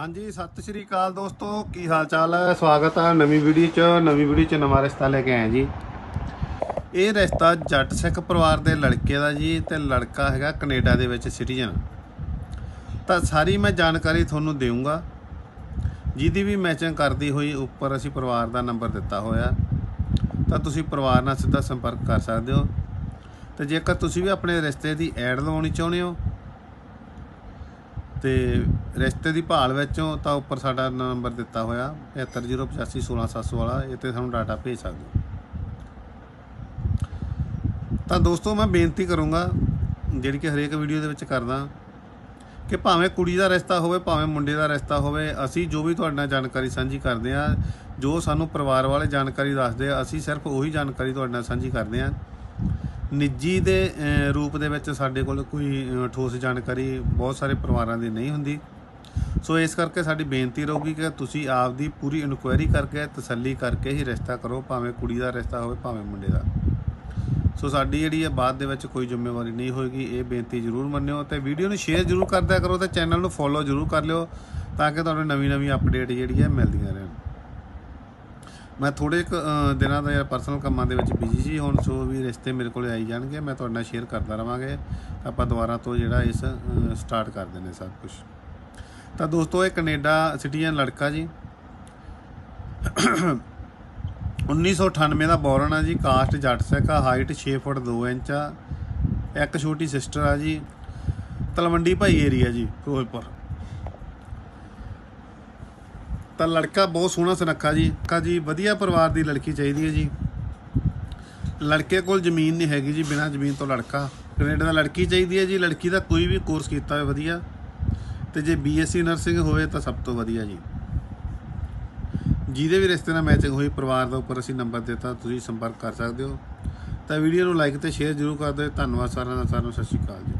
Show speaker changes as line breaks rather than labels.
ਹਾਂਜੀ, ਸਤਿ ਸ਼੍ਰੀ ਅਕਾਲ ਦੋਸਤੋ, ਕੀ ਹਾਲ ਚਾਲ ਹੈ? ਸਵਾਗਤ ਹੈ ਨਵੀਂ ਵੀਡੀਓ 'ਚ, ਨਵੀਂ ਵੀਡੀਓ 'ਚ ਨਵਾਂ ਰਿਸ਼ਤਾ ਲੈ ਕੇ ਆਏ ਜੀ। ਇਹ ਰਿਸ਼ਤਾ ਜੱਟ ਸਿੱਖ ਪਰਿਵਾਰ ਦੇ ਲੜਕੇ ਦਾ ਜੀ ਤੇ ਲੜਕਾ ਹੈਗਾ ਕੈਨੇਡਾ ਦੇ ਵਿੱਚ ਸਿਟੀਜ਼ਨ। ਤਾਂ ਸਾਰੀ ਮੈਂ ਜਾਣਕਾਰੀ ਤੁਹਾਨੂੰ ਦੇਵਾਂਗਾ ਜਿਹਦੀ ਵੀ ਮੈਚਿੰਗ ਕਰਦੀ ਹੋਈ ਉੱਪਰ ਅਸੀਂ ਪਰਿਵਾਰ ਦਾ ਨੰਬਰ ਦਿੱਤਾ ਹੋਇਆ। ਤਾਂ ਤੁਸੀਂ ਪਰਿਵਾਰ ਨਾਲ ਸਿੱਧਾ ਸੰਪਰਕ ਕਰ ਸਕਦੇ ਹੋ। ਤੇ ਜੇਕਰ ਤੁਸੀਂ ਵੀ ਆਪਣੇ ਰਿਸ਼ਤੇ ਦੀ ਐਡ ਲਵਾਉਣੀ ਚਾਹੁੰਦੇ ਹੋ ਤੇ ਰਿਸ਼ਤੇ ਦੀ ਭਾਲ ਵਿੱਚੋਂ ਤਾਂ ਉੱਪਰ ਸਾਡਾ ਨੰਬਰ ਦਿੱਤਾ ਹੋਇਆ 7508516700 ਵਾਲਾ, ਇਹ ਤੇ ਸਾਨੂੰ ਡਾਟਾ ਭੇਜ ਸਕਦੇ ਹੋ। ਤਾਂ ਦੋਸਤੋ ਮੈਂ ਬੇਨਤੀ ਕਰੂੰਗਾ, ਜਿਹੜੀ ਕਿ ਹਰੇਕ ਵੀਡੀਓ ਦੇ ਵਿੱਚ ਕਰਦਾ, ਕਿ ਭਾਵੇਂ ਕੁੜੀ ਦਾ ਰਿਸ਼ਤਾ ਹੋਵੇ, ਭਾਵੇਂ ਮੁੰਡੇ ਦਾ ਰਿਸ਼ਤਾ ਹੋਵੇ, ਅਸੀਂ ਜੋ ਵੀ ਤੁਹਾਡੇ ਨਾਲ ਜਾਣਕਾਰੀ ਸਾਂਝੀ ਕਰਦੇ ਆ ਜੋ ਸਾਨੂੰ ਪਰਿਵਾਰ ਵਾਲੇ ਜਾਣਕਾਰੀ ਦੱਸਦੇ ਆ, ਅਸੀਂ ਸਿਰਫ ਉਹੀ ਜਾਣਕਾਰੀ ਤੁਹਾਡੇ ਨਾਲ ਸਾਂਝੀ ਕਰਦੇ ਆ ਨਿੱਜੀ ਦੇ ਰੂਪ ਦੇ ਵਿੱਚ ਸਾਡੇ ਕੋਲ ਕੋਈ ਠੋਸ ਜਾਣਕਾਰੀ ਬਹੁਤ ਸਾਰੇ ਪਰਿਵਾਰਾਂ ਦੀ ਨਹੀਂ ਹੁੰਦੀ। ਸੋ ਇਸ ਕਰਕੇ ਸਾਡੀ ਬੇਨਤੀ ਰਹੂਗੀ ਕਿ ਤੁਸੀਂ ਆਪ ਦੀ ਪੂਰੀ ਇਨਕੁਆਇਰੀ ਕਰਕੇ, ਤਸੱਲੀ ਕਰਕੇ ਹੀ ਰਿਸ਼ਤਾ ਕਰੋ, ਭਾਵੇਂ ਕੁੜੀ ਦਾ ਰਿਸ਼ਤਾ ਹੋਵੇ, ਭਾਵੇਂ ਮੁੰਡੇ ਦਾ। ਸੋ ਸਾਡੀ ਜਿਹੜੀ ਹੈ ਬਾਅਦ ਦੇ ਵਿੱਚ ਕੋਈ ਜ਼ਿੰਮੇਵਾਰੀ ਨਹੀਂ ਹੋਏਗੀ, ਇਹ ਬੇਨਤੀ ਜ਼ਰੂਰ ਮੰਨਿਓ ਤੇ ਵੀਡੀਓ ਨੂੰ ਸ਼ੇਅਰ ਜ਼ਰੂਰ ਕਰਦਿਆ ਕਰੋ ਤੇ ਚੈਨਲ ਨੂੰ ਫੋਲੋ ਜ਼ਰੂਰ ਕਰ ਲਿਓ ਤਾਂ ਕਿ ਤੁਹਾਨੂੰ ਨਵੀਂ ਨਵੀਂ ਅਪਡੇਟ ਜਿਹੜੀ ਹੈ ਮਿਲਦੀਆਂ ਰਹਿਣ। ਮੈਂ ਥੋੜੇ ਕੁ, ਦਿਨਾਂ ਦਾ ਯਾਰ ਪਰਸਨਲ ਕੰਮਾਂ ਦੇ ਵਿੱਚ ਬਿਜ਼ੀ ਸੀ ਹੁਣ ਸੋ ਵੀ ਰਿਸ਼ਤੇ ਮੇਰੇ ਕੋਲ ਆਈ ਜਾਣਗੇ ਮੈਂ ਤੁਹਾਡੇ ਨਾਲ ਸ਼ੇਅਰ ਕਰਦਾ ਰਵਾਂਗੇ। ਆਪਾਂ ਦੁਬਾਰਾ ਤੋਂ ਜਿਹੜਾ ਇਸ ਸਟਾਰਟ ਕਰ ਦਿੰਦੇ ਸਭ ਕੁਝ ਤਾਂ ਦੋਸਤੋ ਇਹ ਕੈਨੇਡਾ ਸਿਟੀਜ਼ਨ ਲੜਕਾ ਜੀ। 1998 ਦਾ ਬੋਰਨ ਆ ਜੀ ਕਾਸਟ ਜੱਟ ਸਿੱਖ ਆ ਹਾਈਟ 6 ਫੁੱਟ 2 ਇੰਚ ਆ। ਇੱਕ ਛੋਟੀ ਸਿਸਟਰ ਆ ਜੀ ਤਲਵੰਡੀ ਭਾਈ ਏਰੀਆ ਜੀ ਫਿਰੋਜ਼ਪੁਰ। ਤਾਂ ਲੜਕਾ ਬਹੁਤ ਸੋਹਣਾ ਸੁਨੱਖਾ ਜੀ ਕਾ ਜੀ, ਵਧੀਆ ਪਰਿਵਾਰ ਦੀ ਲੜਕੀ ਚਾਹੀਦੀ ਹੈ ਜੀ। ਲੜਕੇ ਕੋਲ ਜ਼ਮੀਨ ਨਹੀਂ ਹੈਗੀ ਜੀ, ਬਿਨਾਂ ਜ਼ਮੀਨ ਤੋਂ ਲੜਕਾ। ਕੈਨੇਡਾ ਦਾ ਲੜਕੀ ਚਾਹੀਦੀ ਹੈ ਜੀ, ਲੜਕੀ ਦਾ ਕੋਈ ਵੀ ਕੋਰਸ ਕੀਤਾ ਹੋਵੇ ਵਧੀਆ। ਤੇ ਜੇ ਬੀਐਸਸੀ ਨਰਸਿੰਗ ਹੋਵੇ ਤਾਂ ਸਭ ਤੋਂ ਵਧੀਆ ਜੀ। ਜਿਹਦੇ ਵੀ ਰਿਸ਼ਤੇ ਨਾਲ ਮੈਚਿੰਗ ਹੋਈ, ਪਰਿਵਾਰ ਦਾ ਉੱਪਰ ਅਸੀਂ ਨੰਬਰ ਦਿੱਤਾ, ਤੁਸੀਂ ਸੰਪਰਕ ਕਰ ਸਕਦੇ ਹੋ। ਤਾਂ ਵੀਡੀਓ ਨੂੰ ਲਾਈਕ ਤੇ ਸ਼ੇਅਰ ਜ਼ਰੂਰ ਕਰ ਦਿਓ। ਧੰਨਵਾਦ ਸਾਰਿਆਂ ਦਾ, ਸਾਰਿਆਂ ਨੂੰ ਸਤਿ ਸ਼੍ਰੀ ਅਕਾਲ ਜੀ।